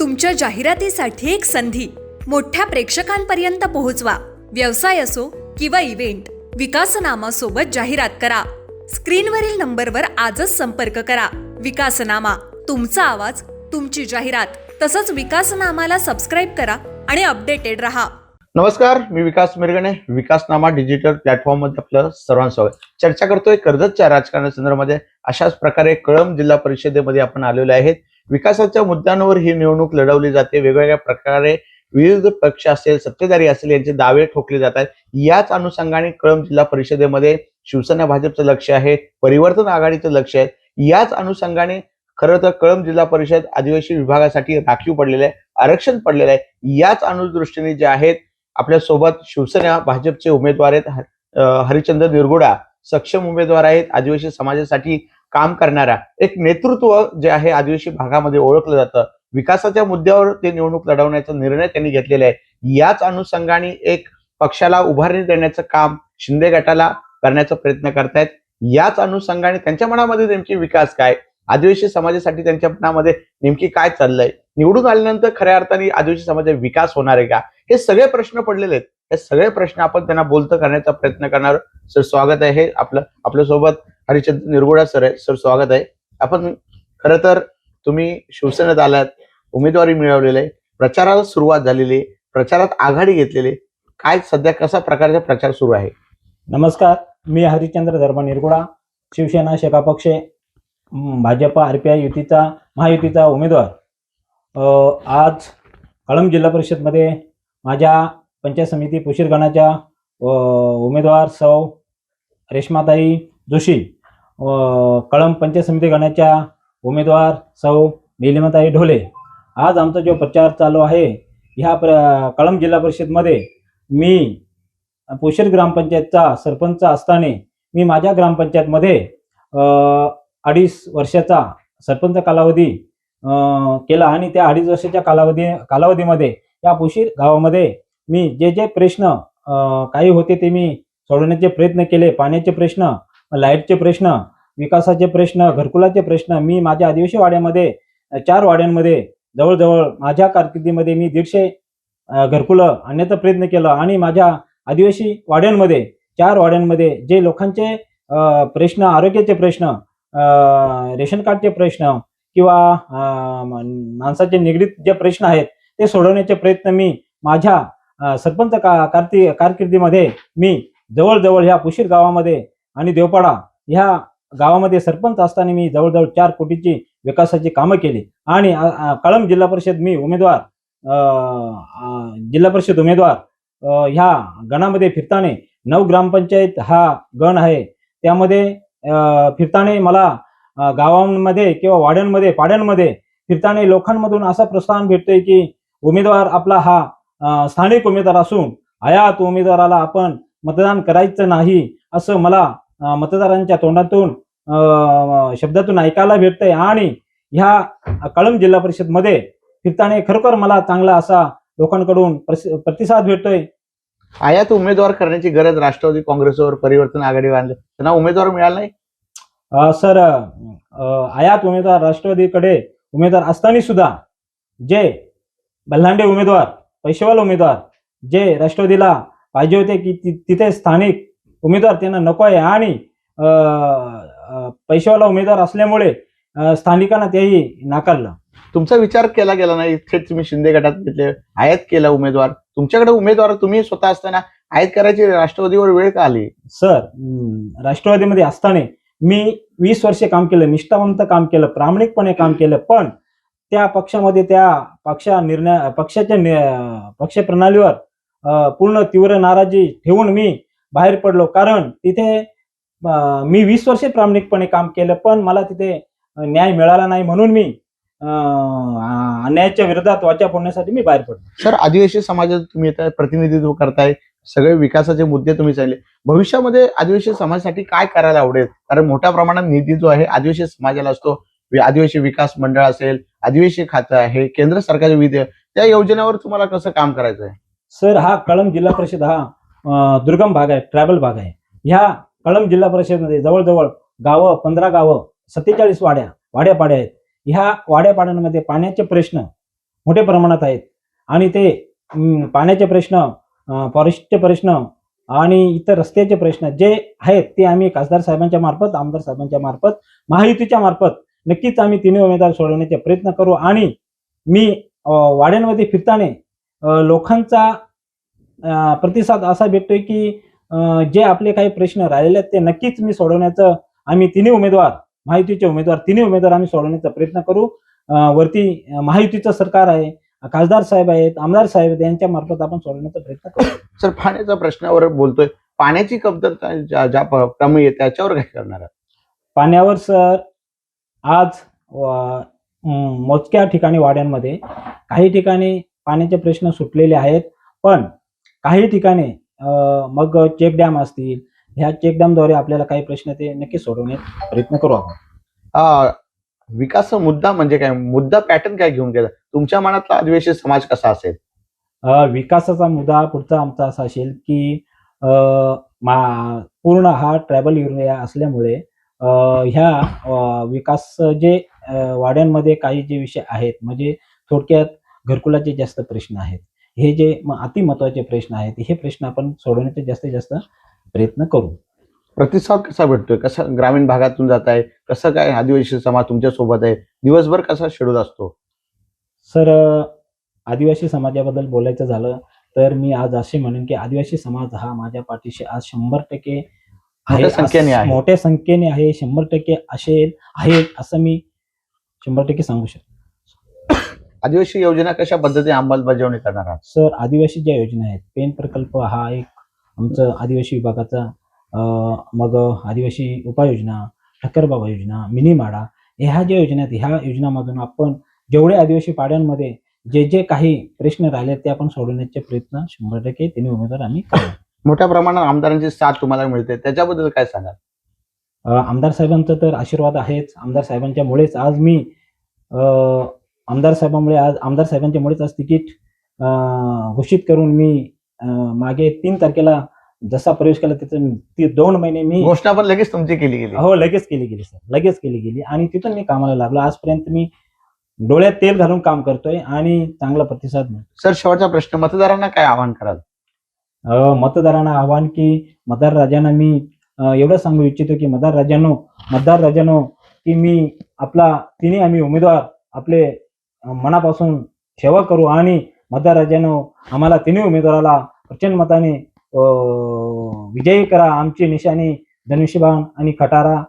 तुमच्या जाहिरातीसाठी एक संधी. मोठ्या प्रेक्षकांपर्यंत पोहोचवा. व्यवसाय असो किंवा इव्हेंट विकासनामा सोबत जाहिरात करा. स्क्रीनवरील नंबरवर आजच संपर्क करा. विकासनामा तुमचा आवाज तुमची जाहिरात तसंच विकासनामाला सबस्क्राईब करा आणि अपडेटेड रहा. नमस्कार मी विकास मिरगणे. विकासनामा डिजिटल प्लॅटफॉर्ममध्ये आपलं सर्वांसह चर्चा करतोय कर्जतच्या राजकारणासंदर्भामध्ये. अशाच प्रकारे कळंब जिल्हा परिषदेमध्ये आपण आलेले आहेत. विकासाच्या मुद्द्यांवर ही निवडणूक लढवली जाते. वेगवेगळ्या प्रकारे विविध पक्ष असेल सत्तेधारी असेल यांचे दावे ठोकले जातात याच अनुषंगाने कळंब जिल्हा परिषदेमध्ये शिवसेना भाजपचं लक्ष आहे परिवर्तन आघाडीचं लक्ष आहे. याच अनुषंगाने खरं तर कळंब जिल्हा परिषद आदिवासी विभागासाठी राखीव पडलेलं आहे आरक्षण पडलेलं आहे. याच अनुदृष्टीने जे आहेत आपल्यासोबत शिवसेना भाजपचे उमेदवार आहेत ह- हरिचंद्र निरगुडा. सक्षम उमेदवार आहेत आदिवासी समाजासाठी काम करणारा एक नेतृत्व जे आहे आदिवासी भागामध्ये ओळखलं जातं. विकासाच्या मुद्द्यावर ते निवडणूक लढवण्याचा निर्णय त्यांनी घेतलेला आहे. याच अनुषंगाने एक पक्षाला उभारणी देण्याचं काम शिंदे गटाला करण्याचा प्रयत्न करतायत. याच अनुषंगाने त्यांच्या मनामध्ये नेमकी विकास काय? आदिवासी समाजासाठी त्यांच्या मनामध्ये नेमकी काय चाललंय? निवडून आल्यानंतर खऱ्या अर्थाने आदिवासी समाजाचा विकास होणार आहे का? हे सगळे प्रश्न पडलेले आहेत. हे सगळे प्रश्न आपण त्यांना बोलतं करण्याचा प्रयत्न करणार सर स्वागत आहे आपलं आपल्यासोबत हरिचंद निरगुडा सर आहे. सर स्वागत आहे. आपण खरं तर तुम्ही शिवसेनेत आलात उमेदवारी मिळवलेली आहे. प्रचाराला सुरुवात झालेली आहे. प्रचारात आघाडी घेतलेली काय सध्या कसा प्रकारचा प्रचार सुरू आहे? नमस्कार. मी हरिश्चंद्र धर्म निरगुडा शिवसेना शेका पक्ष Bhajpa Bhajap R P I युतीचा महायुतीचा उमेदवार. आज कळंब जिल्हा परिषदमध्ये माझ्या पंचायत समिती पुशीरगणाच्या उमेदवार सौ रेश्माताई जोशी कळंब पंचायत समिती गणाच्या उमेदवार सौ निलिमाताई ढोले. आज आमचा जो प्रचार चालू आहे ह्या प्र कळंब जिल्हा परिषदमध्ये मी पोशेर ग्रामपंचायतचा सरपंच असताना मी माझ्या ग्रामपंचायतमध्ये अडीच वर्षाचा सरपंच कालावधी केला आणि त्या अडीच वर्षाच्या कालावधी कालावधीमध्ये या पोशीर गावामध्ये मी जे जे प्रश्न काही होते ते मी सोडवण्याचे प्रयत्न केले. पाण्याचे प्रश्न लाईटचे प्रश्न विकासाचे प्रश्न घरकुलाचे प्रश्न. मी माझ्या आदिवासी वाड्यामध्ये चार वाड्यांमध्ये जवळजवळ माझ्या कारकिर्दीमध्ये मी दीडशे घरकुलं आणण्याचा प्रयत्न केला आणि माझ्या आदिवासी वाड्यांमध्ये चार वाड्यांमध्ये जे लोकांचे प्रश्न आरोग्याचे प्रश्न रेशन कार्डचे प्रश्न किंवा माणसाचे निगडीत जे प्रश्न आहेत ते सोडवण्याचे प्रयत्न मी माझ्या सरपंच का कारती कारकिर्दीमध्ये मी जवळजवळ ह्या पुशीर गावामध्ये आणि देवपाडा ह्या गावामध्ये सरपंच असताना मी जवळजवळ चार कोटीची विकासाची कामं केली. आणि कळंब जिल्हा परिषद मी उमेदवार जिल्हा परिषद उमेदवार ह्या गणामध्ये फिरताने नऊ ग्रामपंचायत हा गण आहे. त्यामध्ये फिरताने मला गावांमध्ये किंवा वाड्यांमध्ये पाड्यांमध्ये फिरताने लोकांमधून असा प्रोत्साहन भेटतोय की उमेदवार आपला हा स्थानिक उमेदवार असून आयात उमेदवाराला आपण मतदान करायचं नाही असं मला मतदारांच्या तोंडातून शब्दातून ऐकायला भेटतंय आणि ह्या कळंब जिल्हा परिषदमध्ये फिरताने खरोखर मला चांगला असा लोकांकडून प्रतिसाद भेटतोय. आयात उमेदवार करण्याची गरज राष्ट्रवादी काँग्रेसवर परिवर्तन आघाडी बांधले त्यांना उमेदवार मिळाला नाही? सर आयात उमेदवार राष्ट्रवादीकडे उमेदवार असताना सुद्धा जे बल्हांडे उमेदवार पैशेवाल उमेदवार जे राष्ट्रवादीला पाहिजे होते की तिथे स्थानिक उमेदवार त्यांना नको आहे. आणि पैशेवाला उमेदवार असल्यामुळे स्थानिकांना तेही नाकारलं. तुमचा विचार केला गेला नाही. थेट तुम्ही शिंदे गटात घेतले आयात केला उमेदवार. तुमच्याकडे उमेदवार तुम्ही स्वतः असताना आयात करायची राष्ट्रवादीवर वेळ का आली? सर राष्ट्रवादीमध्ये असताना मी वीस वर्षे काम केलं निष्ठावंत काम केलं प्रामाणिकपणे काम केलं पण त्या पक्षामध्ये त्या पक्षा निर्णय पक्षाच्या पक्ष प्रणालीवर पूर्ण तीव्र नाराजी ठेवून मी बाहेर पडलो. कारण तिथे मी वीस वर्षे प्रामाणिकपणे काम केलं पण मला तिथे न्याय मिळाला नाही म्हणून मी अन्यायाच्या विरोधात वाचा फोडण्यासाठी मी बाहेर पडलो. सर आदिवासी समाजाचं तुम्ही प्रतिनिधित्व करताय सगळे विकासाचे मुद्दे तुम्ही चालले. भविष्यामध्ये आदिवासी समाजासाठी काय करायला आवडेल? कारण मोठ्या प्रमाणात निधी जो आहे आदिवासी समाजाला असतो. आदिवासी विकास मंडळ असेल आदिवासी खातं आहे केंद्र सरकारचे विविध त्या योजनेवर तुम्हाला कसं काम करायचं आहे सर हा कळंब जिल्हा परिषद हा दुर्गम भाग आहे ट्रॅव्हल भाग आहे. ह्या कळंब जिल्हा परिषदमध्ये जवळजवळ गावं पंधरा गावं सत्तेचाळीस वाड्या वाड्यापाड्या आहेत. ह्या वाड्यापाड्यांमध्ये पाण्याचे प्रश्न मोठ्या प्रमाणात आहेत. आणि ते पाण्याचे प्रश्न फॉरेस्टचे प्रश्न आणि इतर रस्त्याचे प्रश्न जे आहेत ते आम्ही खासदार साहेबांच्या मार्फत आमदार साहेबांच्या मार्फत महायुतीच्या मार्फत नक्कीच आम्ही तिन्ही उमेदवार सोडवण्याचे प्रयत्न करू. आणि मी वाड्यांमध्ये फिरताना लोकांचा प्रतिसाद असा भेटतोय की जे आपले काही प्रश्न राहिलेले आहेत ते नक्कीच मी सोडवण्याचं आम्ही तिन्ही उमेदवार महायुतीचे उमेदवार तिन्ही उमेदवार आम्ही सोडवण्याचा प्रयत्न करू. वरती महायुतीचं सरकार आहे खासदार साहेब आहेत आमदार साहेब आहेत यांच्या मार्फत आपण सोडवण्याचा प्रयत्न करू. सर पाण्याच्या प्रश्नावर बोलतोय. पाण्याची कमतरता ज्या ज्या कमी आहे त्याच्यावर काय करणार? पाण्यावर सर आज मोजक्या ठिकाणी वाड्यांमध्ये काही ठिकाणी पाण्याचे प्रश्न सुटलेले आहेत. पण काही ठिकाणी मग चेक डॅम असतील. ह्या चेक डॅमद्वारे आपल्याला काही प्रश्न ते नक्की सोडवण्याचा प्रयत्न करू आपण. विकास मुद्दा म्हणजे काय? मुद्दा पॅटर्न काय घेऊन गेला तुमच्या मनातला आदिवासी समाज कसा असेल? विकासाचा मुद्दा पुढचा आमचा असा असेल की पूर्ण हा ट्रायबल एरिया असल्यामुळे ह्या विकास जे वाड्यांमध्ये काही जे विषय आहेत म्हणजे थोडक्यात घरकुलाचे जास्त प्रश्न आहेत. हे जे म- अति महत्त्वाचे प्रश्न आहेत हे प्रश्न आपण सोडवण्याचे जास्तीत जास्त प्रयत्न करू. प्रतिसाद कसा भेटतोय? कसं ग्रामीण भागातून जात आहे? कसं काय आदिवासी समाज तुमच्यासोबत आहे? दिवसभर कसा शेड्यूल असतो? सर आदिवासी समाजाबद्दल बोलायचं झालं तर मी आज असे म्हणेन की आदिवासी समाज हा माझ्या पाठीशी आज शंभर टक्के मोठ्या संख्येने आहे. मोठ्या संख्येने आहे शंभर टक्के असेल आहे असं मी शंभर टक्के सांगू शकतो. आदिवासी योजना कशा पद्धतीने अंमलबजावणी करणार आहात? सर आदिवासी ज्या योजना आहेत पेन प्रकल्प हा एक आमचं आदिवासी विभागाचा मग आदिवासी उपाययोजना ठक्करबाबा योजना मिनी माडा ह्या ज्या योजना आहेत ह्या योजनामधून आपण जेवढे आदिवासी पाड्यांमध्ये जे जे काही प्रश्न राहिले ते आपण सोडवण्याचे प्रयत्न शंभर टक्के तिन्ही उमेदवार आम्ही मोठ्या प्रमाणात आमदारांची साथ तुम्हाला मिळते त्याच्याबद्दल काय सांगाल? आमदार साहेबांचा तर आशीर्वाद आहेच. आमदार साहेबांच्या मुळेच आज मी अ, आमदार साहेबांमुळे आज आमदार साहेबांच्या मुळेच आज तिकीट घोषित करून मी मागे तीन तारखेला जसा प्रवेश केला त्याचं ती दोन महिने मी घोषणा पण लगेच तुमची केली गेली. हो लगेच केली गेली सर. लगेच केली गेली. आणि तिथून मी कामाला लागलो. आजपर्यंत मी डोळ्यात तेल घालून काम करतोय आणि चांगला प्रतिसाद मिळतो सर शेवटचा प्रश्न. मतदारांना काय आवाहन कराल? मतदारांना आव्हान की मतदार राजांना मी एवढं सांगू इच्छितो की मतदार राजांनो मतदार राजांनो की मी आपला तिन्ही आम्ही उमेदवार आपले मनापासून सेवा करू आणि मतदार राजांनो आम्हाला तिन्ही उमेदवाराला प्रचंड मताने अ, विजयी करा. आमची निशाणी धनुष्यबाण आणि खटारा.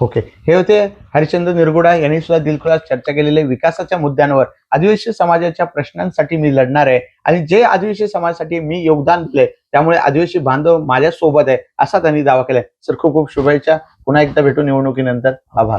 ओके. हे होते हरिश्चंद्र निरगुडा यांनी सुद्धा दिलखुलास चर्चा केलेल्या विकासाच्या मुद्द्यांवर. आदिवासी समाजाच्या प्रश्नांसाठी मी लढणार आहे आणि जे आदिवासी समाजासाठी मी योगदान दिले त्यामुळे आदिवासी बांधव माझ्या सोबत आहे असा त्यांनी दावा केलाय. सर खूप खूप शुभेच्छा. पुन्हा एकदा भेटू निवडणुकीनंतर. आभार.